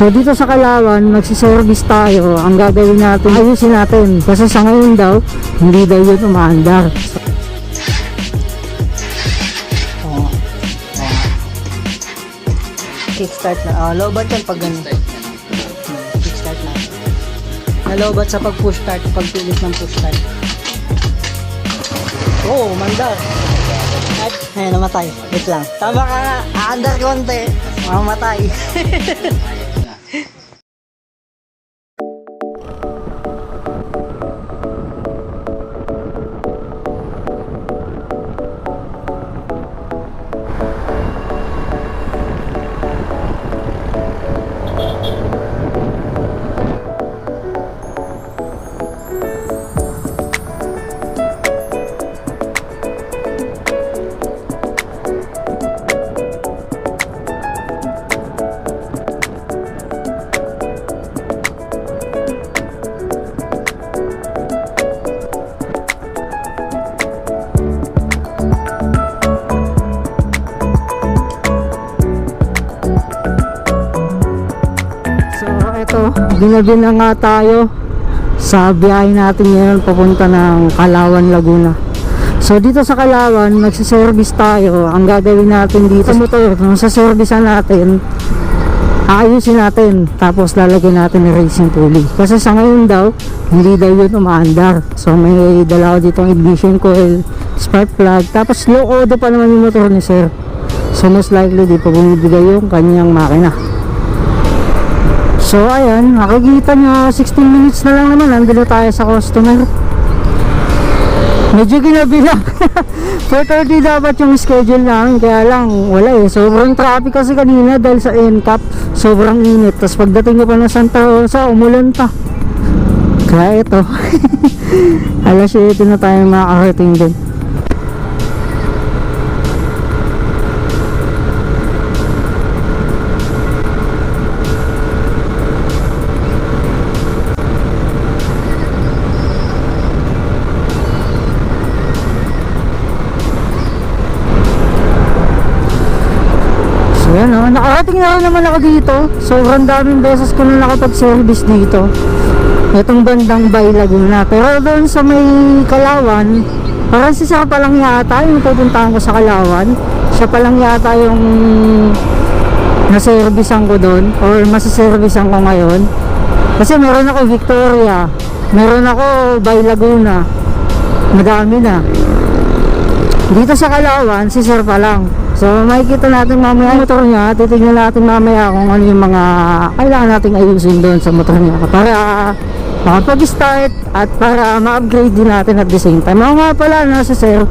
So dito sa Kalawan, magsiservice tayo. Ang gagawin natin, ayusin natin. Kasi sa ngayon daw, hindi daw yun umaandar. Oh. Oh. Kickstart na. Oh, lobat yan pag ganun. Hmm, Kickstart na. Nalobat sa pag-push start, pagpilit ng push start. Oh, mandar. At, ayun, namatay. Wait lang. Tama ka nga. Aandar konti. Mamatay. ginabi na nga tayo sa biyahe natin ngayon papunta ng Kalawan, Laguna. So, dito sa Kalawan, magsiservice tayo. Ang gagawin natin dito sa motor, kung sa service natin, aayusin natin. Tapos, lalagyan natin ng racing pulley. Kasi sa ngayon daw, hindi daw yun umaandar. So, may dala ko ditong ignition coil, spark plug. Tapos, low odo pa naman yung motor ni sir. So, most likely, di pa bumibigay yung kanyang makina. So ayan, nakikita nyo 16 minutes na lang naman nandito tayo sa customer. Medyo ginabi lang 4.30 dapat yung schedule namin kaya lang wala eh. Sobrang traffic kasi kanina dahil sa NCAP Sobrang init. Tapos pagdating ko pa ng Santa Rosa umulan pa. Kaya ito Alas 7 na tayo makakarating din nakarating na naman ako dito. Sobrang daming beses ko na nakapag-service dito. Itong bandang Bay Laguna. Pero doon sa may Kalawan, parang si Sir pa lang yata yung pupuntahan ko sa Kalawan. Siya pa lang yata yung naservicean ko doon or masaservicean ko ngayon. Kasi meron ako Victoria, meron ako Bay Laguna. Madami na. Dito sa Kalawan, si Sir pa lang. So makikita natin mamaya yung motor niya, titignan natin mamaya kung ano yung mga kailangan nating ayusin doon sa motor niya para makapag-start at para ma-upgrade din natin at the same time. Ako nga pala na si Sir,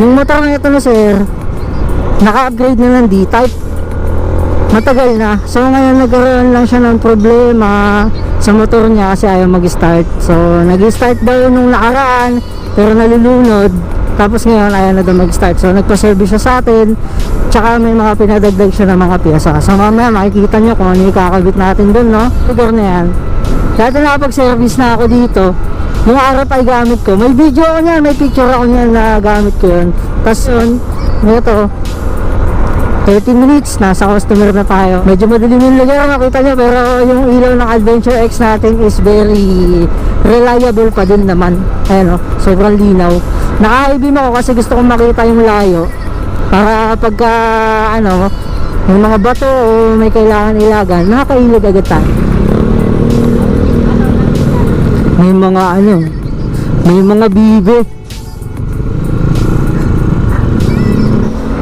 yung motor na ito na Sir, naka-upgrade na ng D-Type. Matagal na. So ngayon nagkaroon lang siya ng problema sa motor niya kasi ayaw mag-start. So nag-start daw nung nakaraan pero nalulunod. Tapos ngayon ayaw na daw mag-start. So nagpa-service siya sa atin. Tsaka may mga pinadagdag siya ng mga piyesa. So mamaya makikita nyo kung ano yung kakabit natin dun, no? Lugar na yan. Dati nakapag-service na ako dito. Yung RFI gamit ko. May video ako niyan. May picture ako niyan na gamit ko yun. Tapos yun, ito, 30 minutes, nasa customer na tayo. Medyo madilim yung lugar, makita nyo, pero yung ilaw ng Adventure X natin is very reliable pa din naman. Ayan o, sobrang linaw. Naka-IBM ako kasi gusto kong makita yung layo. Para pagka, ano, yung mga bato o may kailangan ilagan, nakakailag agad tayo. May mga ano, may mga bibe.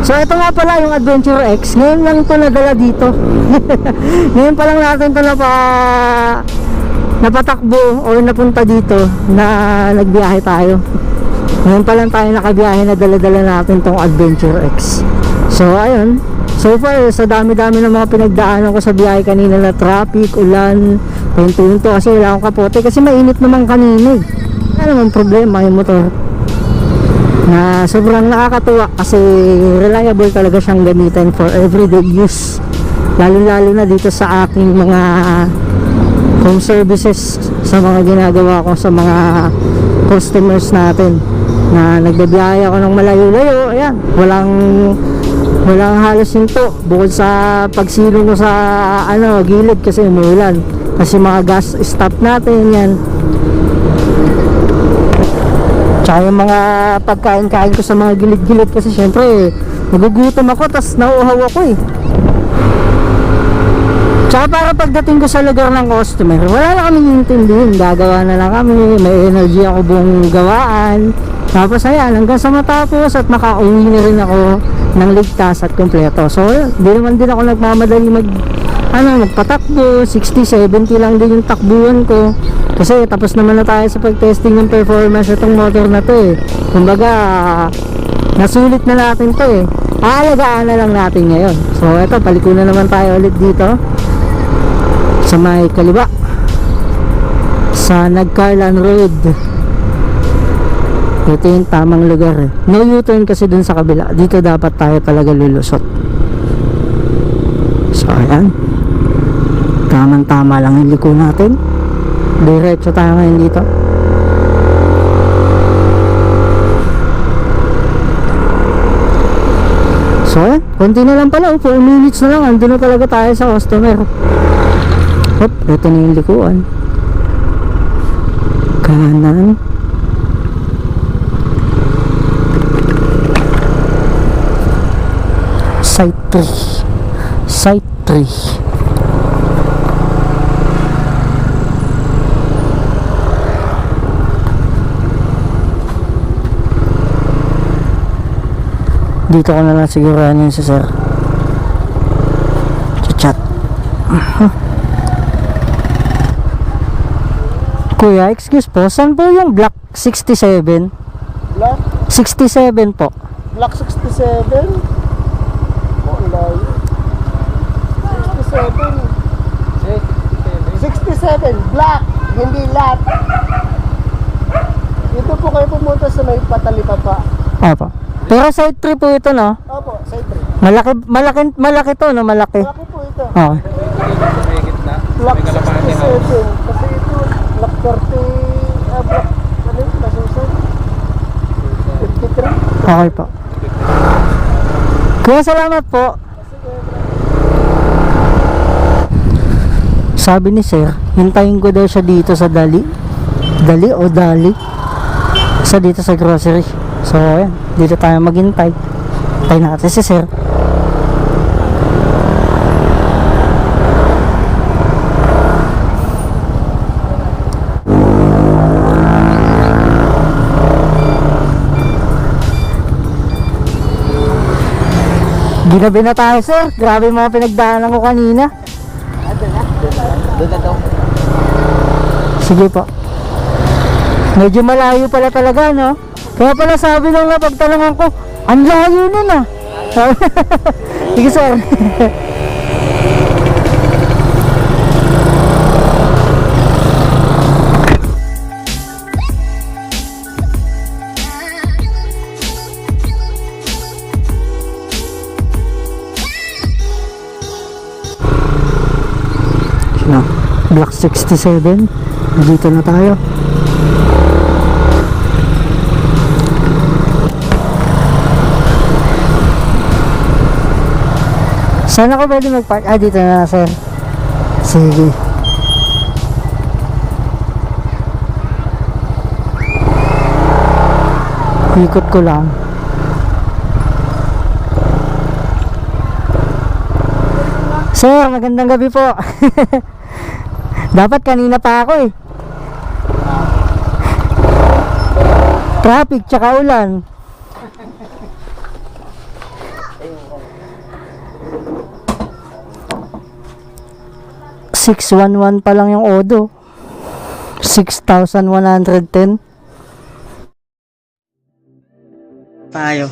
So ito nga pala yung Adventure X. Ngayon lang ito nadala dito. Ngayon pa lang natin ito napa napatakbo o napunta dito na nagbiyahe tayo. Ngayon pa lang tayo nakabiyahe na dala-dala natin tong Adventure X. So ayun, so far sa dami-dami ng mga pinagdaanan ko sa biyahe kanina na traffic, ulan, punto-punto kasi wala akong kapote kasi mainit naman kanina eh. Ano naman problema yung motor na sobrang nakakatuwa kasi reliable talaga siyang gamitin for everyday use lalo lalo na dito sa aking mga home services sa mga ginagawa ko sa mga customers natin na nagbabiyahe ako ng malayo-layo ayan walang Walang halos hinto. Bukod sa pagsilong ko sa ano, gilid kasi umuulan. Kasi mga gas stop natin yan. Tsaka yung mga pagkain-kain ko sa mga gilid-gilid kasi syempre nagugutom ako tas nauuhaw ako eh. Tsaka para pagdating ko sa lugar ng customer, wala na kaming intindihin. Gagawa na lang kami, may energy ako buong gawaan. Tapos ayan, hanggang sa matapos at makauwi na rin ako ng ligtas at kompleto. So, di naman din ako nagmamadali mag ano, magpatakbo, 60, 70 lang din yung takbuhan ko. Kasi tapos naman na tayo sa pag-testing ng performance itong motor na to eh. Kumbaga, nasulit na natin to eh. Aalagaan na lang natin ngayon. So, eto, paliko na naman tayo ulit dito sa may kaliwa sa Nagcarlan Road ito yung tamang lugar eh. no U-turn kasi dun sa kabila dito dapat tayo talaga lulusot so ayan tamang tama lang yung liko natin diretso tayo ngayon dito so ayan konti na lang pala 4 minutes na lang andun na talaga tayo sa customer Hop, ito na yung likuan. Kanan. Side 3. Side 3. Dito ko na lang sigurahan yun si sir. Chat. Kuya, excuse po, saan po yung block 67? Black, 67 po. Black 67. Oh, layo. 67. 67, black, hindi lat. Dito po kayo pumunta sa may patalipa pa. Opo. Pero side 3 po ito, no? Opo, side 3. Malaki, malaki, malaki to, no? Malaki. Malaki po ito. Oo. Black 67. Kasi ito, black 30, ah, black, ano yun, nasusan? 53. Okay po. Kuya, salamat po. Sabi ni sir, hintayin ko daw siya dito sa Dali. Dali o Dali? Sa dito sa grocery. So, ayan. Dito tayo maghintay. Tayo natin si sir. Ginabi na tayo sir. Grabe mga pinagdaanan ko kanina. Doon na daw. Sige po. Medyo malayo pala talaga, no? Kaya pala sabi nung napagtanungan ko, ang layo nun ah. Sige sir. Block 67 dito na tayo Saan ako pwede mag-park? Ah, dito na sir Sige Ikot ko lang Sir, magandang gabi po. Dapat kanina pa ako eh. Traffic tsaka ulan. Six one one pa lang yung odo. 6,110. Tayo.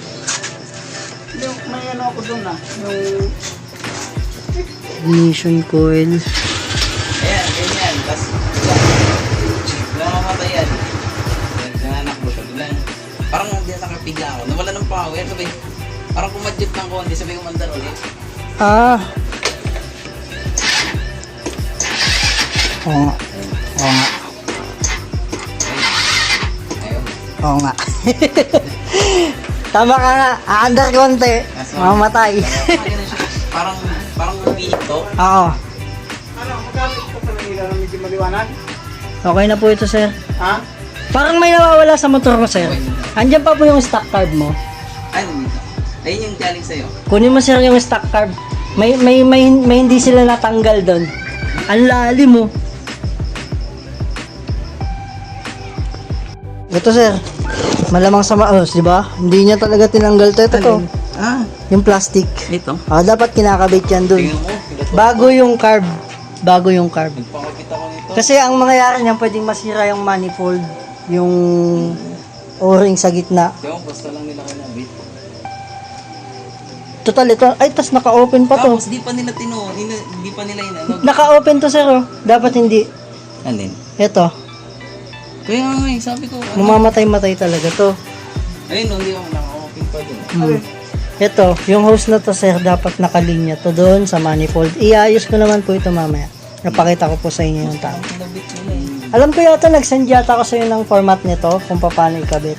Yung, may ano ako doon ah. Yung Ignition coil. Ayan, ganyan. Tapos, wala mamatay yan. Nanganak mo siya. Biglang, parang hindi na nakapigla ako. Nawala ng power. Sabi, parang kumadjut ng konti. Sabi, umandar ulit. Ah. Oo nga. Oo nga. Ayun. Oo nga. Tama ka nga. Aandar konti. Mamatay. Parang, parang umiinit to. Oo. Ano, magkano ito sa Manila na medyo maliwanag? Okay na po ito, sir. Ha? Parang may nawawala sa motor mo, sir. Andyan pa po yung stock card mo. Ay, dito. Ayun yung galing sa'yo. Kunin mo, sir, yung stock card. May, may, may, may hindi sila natanggal doon. Ang lalim mo. Ito, sir. Malamang sa maos, di ba? Hindi niya talaga tinanggal to. Ito, to. Ah, Yung plastic. ito. Ah, dapat kinakabit yan doon. Tingnan mo. pinatulog. Bago yung carb. Bago yung carb. Nagpakabit ako nito. Kasi ang mangyayari niyan, pwedeng masira yung manifold, yung o-ring sa gitna. Diyan, basta lang nila kinabit. Total, ito, ay, tas naka-open pa to. Tapos di pa nila tino, ina- di pa nila inanog. Naka-open to, sir, oh. Dapat hindi. Alin? Ito, Kaya nga eh, sabi ko, ano? mamamatay-matay talaga to. Ayun, hindi ako naka-open pa din. Hmm. Ito, yung hose na to, sir, dapat nakalinya to doon sa manifold. Iayos ko naman po ito mamaya. Napakita ko po sa inyo yung nila eh. Alam ko yata, nag-send yata ko sa inyo ng format nito kung paano ikabit.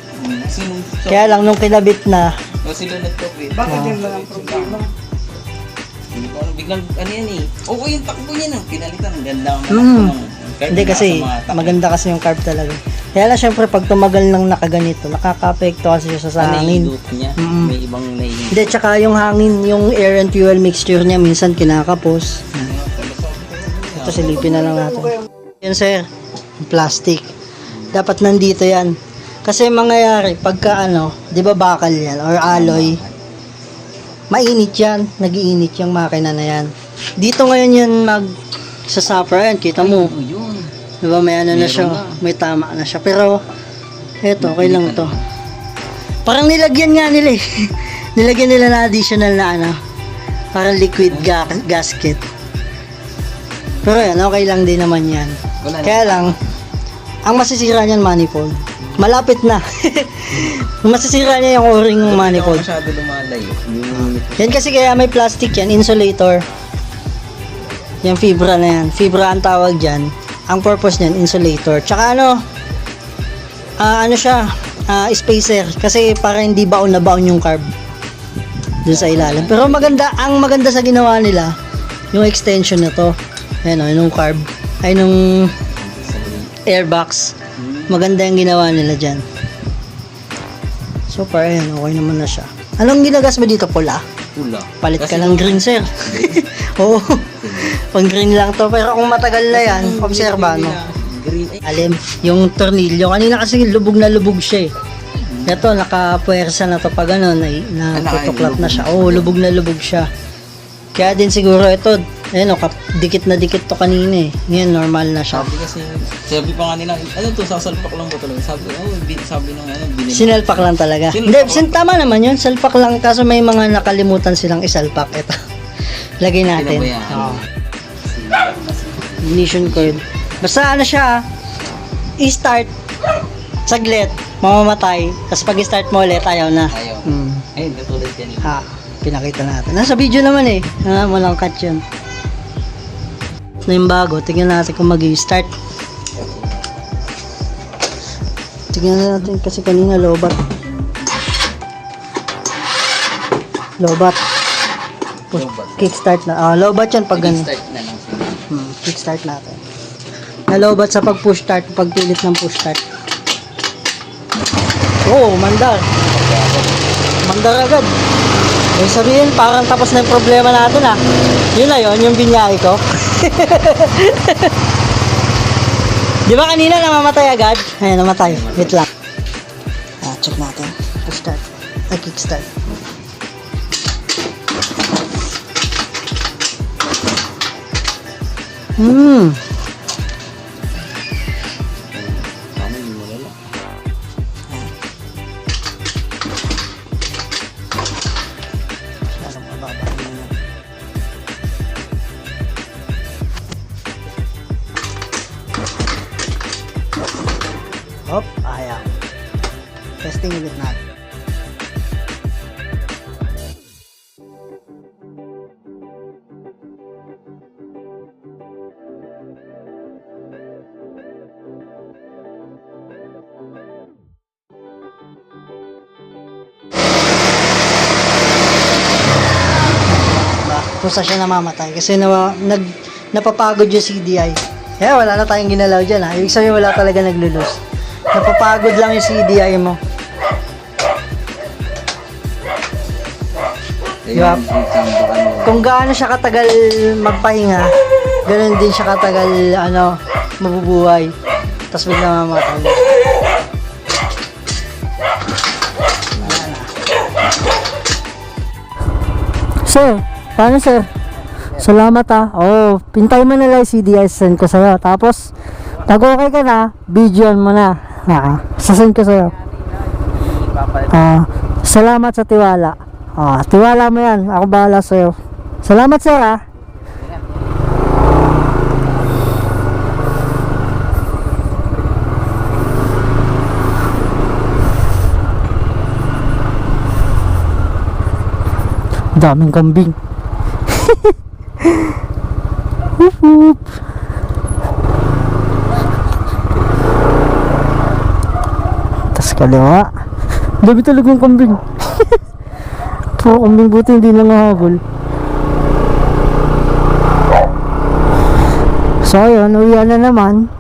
Kaya lang, nung kinabit na, o sila nagkapit. Bakit yun lang ang problema? Hindi ko alam, biglang, ano yan eh. Oo, yung takbo niya no. Pinalitan, ang ganda ang Mm. Kahit Hindi kasi maganda kasi yung carb talaga. Kaya lang syempre pag tumagal ng nakaganito, nakaka-apekto kasi siya sa Ano yung hangin. loop niya? Mm. May ibang naiingit. Hindi, tsaka yung hangin, yung air and fuel mixture niya minsan kinakapos. Ito silipin na lang natin. Yan sir, plastic. Dapat nandito yan. Kasi mangyayari, pagka ano, di ba bakal yan or alloy, mainit yan, nagiinit yung makina na yan. Dito ngayon yan mag sa supper, yan, kita mo. Oh, yun. Di ba may ano na Meron siya, na. may tama na siya. Pero, eto, okay lang to. Parang nilagyan nga nila eh. nilagyan nila na additional na ano, parang liquid ga- gasket. Pero yan, okay lang din naman yan. Wala na. Kaya lang, ang masisira niyan manifold. Malapit na. masisira niya yung o-ring ng Hindi ako manifold. masyado lumalayo. Yung Yan kasi kaya may plastic yan, insulator. Yan fibra na yan. Fibra ang tawag dyan. Ang purpose niyan, insulator. Tsaka ano, ah, ano siya, ah, spacer. Kasi para hindi baon na baon yung carb. Doon sa ilalim. Pero maganda, ang maganda sa ginawa nila, yung extension na to. Ayan o, yung carb. Ay, nung airbox. Maganda yung ginawa nila dyan. So, para ayan, okay naman na siya. Anong ginagas mo dito, pula? pula. Palit ka Kasi ng green, sir. Oo. Pang green lang to. Pero kung matagal na yan, obserba, no? Alim, yung tornilyo. Kanina kasi lubog na lubog siya eh. Ito, nakapuwersa na to pag ano, na, na Ah, na siya. Oo, lubog na lubog siya. Kaya din siguro ito, ayun o, kap- dikit na dikit to kanina eh. Ngayon, normal na siya. sabi kasi, sabi pa nga nila, ano to, sasalpak lang ba talaga? Sabi, oh, bin, sabi nung ano, binili. Sinalpak lang talaga. Hindi, sin tama naman yun. Salpak lang kaso may mga nakalimutan silang isalpak. Ito. Lagay natin. Oo. Ignition coil. Basta ano siya, i-start, saglit, mamamatay. Tapos pag i-start mo ulit, ayaw na. Ayaw. Hmm. Ayun, katulad yan. Ha, pinakita natin. Nasa video naman eh. Ha, walang cut yun. Na yung bago, tingnan natin kung mag start Tingnan natin kasi kanina lobat. Lobat. Lobat. kickstart na. Ah, lobat yan pag ganun. Start na lang Hmm, kickstart natin. Nalobat sa pag push start, pagpilit ng push start. Oh, mandar. Mandar agad. Ibig sabihin, parang tapos na yung problema natin ah. Yun na yun, yung binyay ko. Di ba kanina namamatay agad? Ayun, namatay. Wait lang. Ah, check natin. Push start. Ay, kickstart. Hmm. Tama, kusa siya namamatay kasi na, nag, napapagod yung CDI. Kaya wala na tayong ginalaw dyan ha. Ibig sabihin wala talaga naglulus. Napapagod lang yung CDI mo. Diba? Kung gaano siya katagal magpahinga, ganun din siya katagal ano, mabubuhay. Tapos bigla mamatay. Sir, paano sir? Salamat ah. Oh, pintay mo na lang CDI send ko sa'yo. Tapos, pag okay ka na, videoan mo na. Ah, sasend ko sa'yo. Ah, salamat sa tiwala. Ah, tiwala mo yan. Ako bahala sa'yo. Salamat sir ah. Daming kambing. Kaliwa. Dami talagang kambing. Puro kambing buti hindi nangahabol. So ayun, uwian na naman.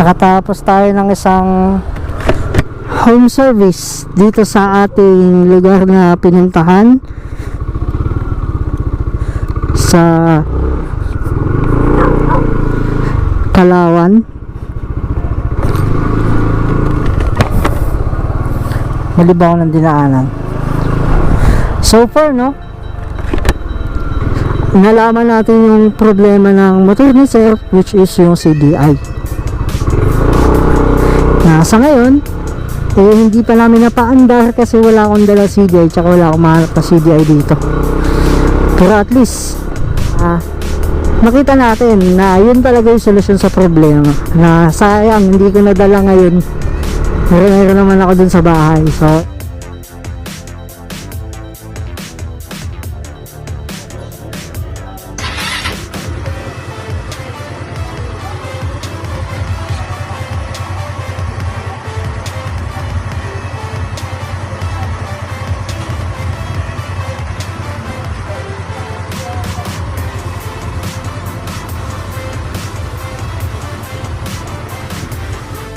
Nakatapos tayo ng isang home service dito sa ating lugar na pinuntahan sa Kalawan malibaw ng dinaanan. So far no? Nalaman natin yung problema ng motor ni sir which is yung CDI na sa ngayon eh hindi pa namin napaandar kasi wala akong dala CDI tsaka wala akong mahanap na CDI dito. Pero at least ah, makita natin na yun talaga yung solusyon sa problema. Na sayang hindi ko nadala ngayon meron naman ako dun sa bahay so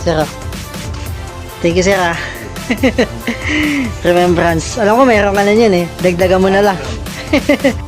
Sir, ah. Thank you, sir, ah. Remembrance. Alam ko, meron ka na yun, eh. Dagdagan mo na lang.